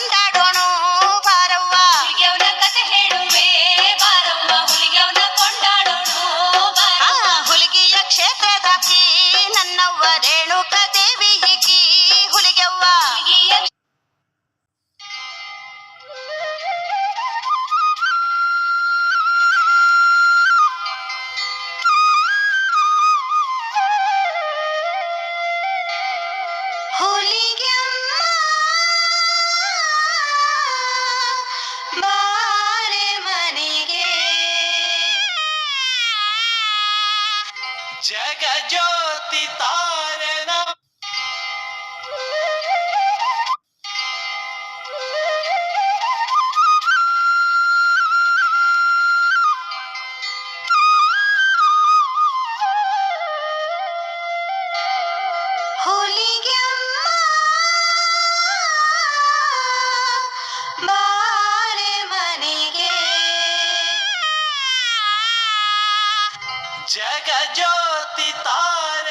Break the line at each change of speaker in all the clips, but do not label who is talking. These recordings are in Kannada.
ಹುಲಿಗೆವನ ജ്യോതി താരന
जग ज्योति
तारे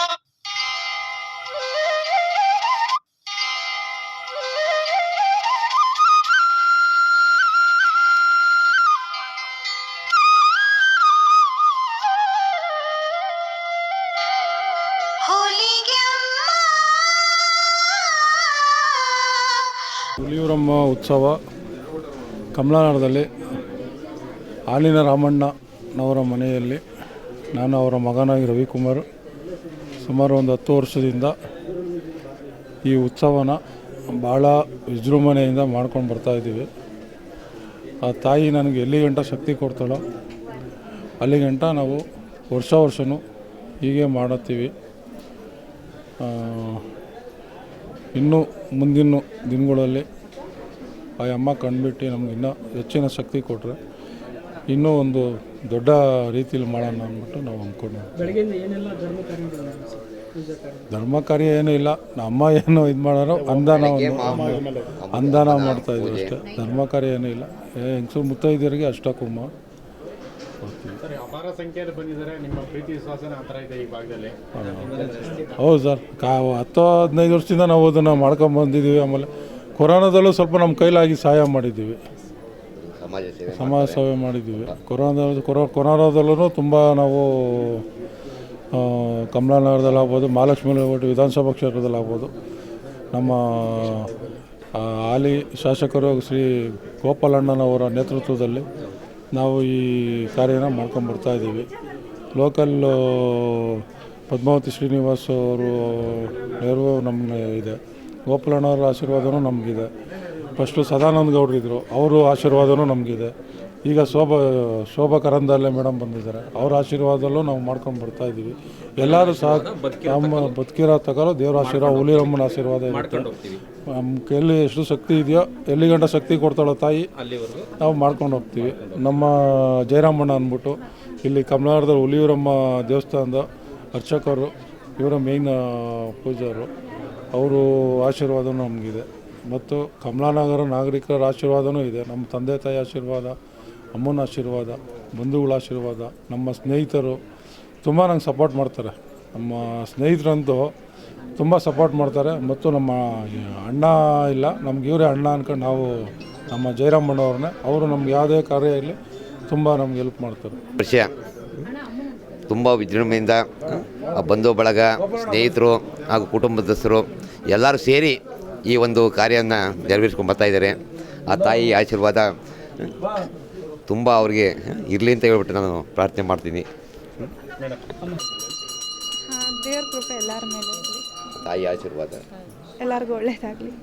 ಹುಲಿಯೂರಮ್ಮ ಉತ್ಸವ ಕಮಲಾನಗರದಲ್ಲಿ ಹಾಲಿನ ರಾಮಣ್ಣನವರ ಮನೆಯಲ್ಲಿ ನಾನು ಅವರ ಮಗನಾಗಿ ರವಿಕುಮಾರ್ ಸುಮಾರು ಒಂದು ಹತ್ತು ವರ್ಷದಿಂದ ಈ ಉತ್ಸವನ ಭಾಳ ವಿಜೃಂಭಣೆಯಿಂದ ಮಾಡ್ಕೊಂಡು ಬರ್ತಾ ಇದ್ದೀವಿ. ಆ ತಾಯಿ ನನಗೆ ಎಲ್ಲಿ ಗಂಟ ಶಕ್ತಿ ಕೊಡ್ತಾಳೋ ಅಲ್ಲಿ ಗಂಟ ನಾವು ವರ್ಷ ವರ್ಷವೂ ಹೀಗೆ ಮಾಡುತ್ತೀವಿ. ಇನ್ನು ಮುಂದಿನ ದಿನಗಳಲ್ಲಿ ಆ ಅಮ್ಮ ಕಂಡುಬಿಟ್ಟು ನಮ್ಗೆ ಇನ್ನೂ ಹೆಚ್ಚಿನ ಶಕ್ತಿ ಕೊಟ್ಟರೆ ಇನ್ನೂ ಒಂದು ದೊಡ್ಡ ರೀತಿಯಲ್ಲಿ ಮಾಡೋಣ ಅಂದ್ಬಿಟ್ಟು ನಾವು ಅಂದ್ಕೊಂಡು
ಧರ್ಮ ಕಾರ್ಯಗಳು ಕಾರ್ಯ
ಧರ್ಮ ಕಾರ್ಯ ಏನೂ ಇಲ್ಲ. ನಮ್ಮ ಏನು ಇದು ಮಾಡೋರು ಅಂದಾನ ಒಂದು ಅಂದಾನ ಮಾಡ್ತಾ ಇದ್ದೀವಿ ಅಷ್ಟೇ. ಧರ್ಮ ಕಾರ್ಯ ಏನೂ ಇಲ್ಲ. ಹೆಂಗಸು ಮುತ್ತೈದರಿಗೆ ಅಷ್ಟಕ್ಕುಮ್ಮ
ಸರ್ ಅಪಾರ ಸಂಖ್ಯೆಯಲ್ಲಿ ಬಂದಿದ್ದಾರೆ. ನಿಮ್ಮ ಪ್ರೀತಿ ವಿಶ್ವಾಸನ ಆ ಥರ ಇದೆ ಈ ಭಾಗದಲ್ಲಿ.
ಹೌದು ಸರ್ ಕಾ ಹತ್ತು ಹದಿನೈದು ವರ್ಷದಿಂದ ನಾವು ಅದನ್ನು ಮಾಡ್ಕೊಂಡು ಬಂದಿದ್ದೀವಿ. ಆಮೇಲೆ ಕೊರೋನಾದಲ್ಲೂ ಸ್ವಲ್ಪ ನಮ್ಮ ಕೈಲಾಗಿ ಸಹಾಯ ಮಾಡಿದ್ದೀವಿ.
ಸಮಾಜ ಸೇವೆ
ಸಮಾಜ ಸೇವೆ ಮಾಡಿದ್ದೀವಿ. ಕೊರೋನಾದ ಕೊರೋ ಕೊರೋನಾದಲ್ಲೂ ತುಂಬ ನಾವು ಕಮಲಾನಗರದಲ್ಲಿ ಆಗ್ಬೋದು ಮಹಾಲಕ್ಷ್ಮಿ ಲೇಔಟ್ ವಿಧಾನಸಭಾ ಕ್ಷೇತ್ರದಲ್ಲಾಗ್ಬೋದು ನಮ್ಮ ಆ, ಹಾಲಿ ಶಾಸಕರು ಶ್ರೀ ಗೋಪಾಲಣ್ಣನವರ ನೇತೃತ್ವದಲ್ಲಿ ನಾವು ಈ ಕಾರ್ಯನ ಮಾಡ್ಕೊಂಡ್ಬರ್ತಾ ಇದ್ದೀವಿ. ಲೋಕಲ್ ಪದ್ಮಾವತಿ ಶ್ರೀನಿವಾಸ್ ಅವರು ನೆರವು ನಮಗೆ ಇದೆ. ಗೋಪಾಲಣ್ಣವ್ರ ಆಶೀರ್ವಾದವೂ ನಮಗಿದೆ. ಫಸ್ಟು ಸದಾನಂದ ಗೌಡ್ರು ಇದ್ದರು ಅವರು ಆಶೀರ್ವಾದವೂ ನಮಗಿದೆ. ಈಗ ಶೋಭಾ ಶೋಭಾ ಕರಂದಲ್ಲೇ ಮೇಡಮ್ ಬಂದಿದ್ದಾರೆ. ಅವ್ರ ಆಶೀರ್ವಾದಲ್ಲೂ ನಾವು ಮಾಡ್ಕೊಂಡು ಬರ್ತಾ ಇದ್ದೀವಿ ಎಲ್ಲರೂ ಸಹ ನಮ್ಮ ಬದುಕಿರೋ ತಗೊಳ್ಳೋ ದೇವರ ಆಶೀರ್ವಾದ ಹುಲಿರಮ್ಮನ ಆಶೀರ್ವಾದ ಇರುತ್ತೆ. ನಮ್ಮ ಕೈಯಲ್ಲಿ ಎಷ್ಟು ಶಕ್ತಿ ಇದೆಯೋ ಎಲ್ಲಿ ಗಂಟ ಶಕ್ತಿ ಕೊಡ್ತಾಳೋ ತಾಯಿ ನಾವು ಮಾಡ್ಕೊಂಡು ಹೋಗ್ತೀವಿ. ನಮ್ಮ ಜಯರಾಮಣ್ಣ ಅಂದ್ಬಿಟ್ಟು ಇಲ್ಲಿ ಕಮಲಾರದ ಹುಲಿಯೂರಮ್ಮ ದೇವಸ್ಥಾನದ ಅರ್ಚಕರು ಇವರ ಮೇಯ್ನ್ ಪೂಜಾರು ಅವರು ಆಶೀರ್ವಾದನೂ ನಮಗಿದೆ. ಮತ್ತು ಕಮಲಾನಗರ ನಾಗರಿಕರ ಆಶೀರ್ವಾದನೂ ಇದೆ. ನಮ್ಮ ತಂದೆ ತಾಯಿ ಆಶೀರ್ವಾದ ಅಮ್ಮನ ಆಶೀರ್ವಾದ, ಬಂಧುಗಳ ಆಶೀರ್ವಾದ, ನಮ್ಮ ಸ್ನೇಹಿತರು ತುಂಬ ನಂಗೆ ಸಪೋರ್ಟ್ ಮಾಡ್ತಾರೆ. ನಮ್ಮ ಸ್ನೇಹಿತರಂತೂ ತುಂಬ ಸಪೋರ್ಟ್ ಮಾಡ್ತಾರೆ. ಮತ್ತು ನಮ್ಮ ಅಣ್ಣ ಇಲ್ಲ, ನಮ್ಗೆ ಇವರೇ ಅಣ್ಣ ಅಂದ್ಕೊಂಡು ನಾವು ನಮ್ಮ ಜಯರಾಮಣ್ಣವ್ರನ್ನೇ ಅವರು ನಮ್ಗೆ ಯಾವುದೇ ಕಾರ್ಯ ಇರಲಿ ತುಂಬ ನಮ್ಗೆ ಹೆಲ್ಪ್ ಮಾಡ್ತಾರೆ.
ವಿಷಯ. ತುಂಬ ಆ ಬಂಧು ಬಳಗ, ಸ್ನೇಹಿತರು ಹಾಗೂ ಕುಟುಂಬದಸ್ಥರು ಎಲ್ಲರೂ ಸೇರಿ ಈ ಒಂದು ಕಾರ್ಯವನ್ನು ನೆರವೇರಿಸ್ಕೊಂಡು ಬರ್ತಾ ಇದ್ದಾರೆ. ಆ ತಾಯಿ ಆಶೀರ್ವಾದ ತುಂಬ ಅವ್ರಿಗೆ ಇರಲಿ ಅಂತ ಹೇಳ್ಬಿಟ್ಟು ನಾನು ಪ್ರಾರ್ಥನೆ ಮಾಡ್ತೀನಿ.
ದೇವ್ರ ಕೃಪೆ ಎಲ್ಲರ ಮೇಲೆ ಇರಲಿ.
ತಾಯಿ ಆಶೀರ್ವಾದ.
ಎಲ್ಲರಿಗೂ ಒಳ್ಳೇದಾಗಲಿ.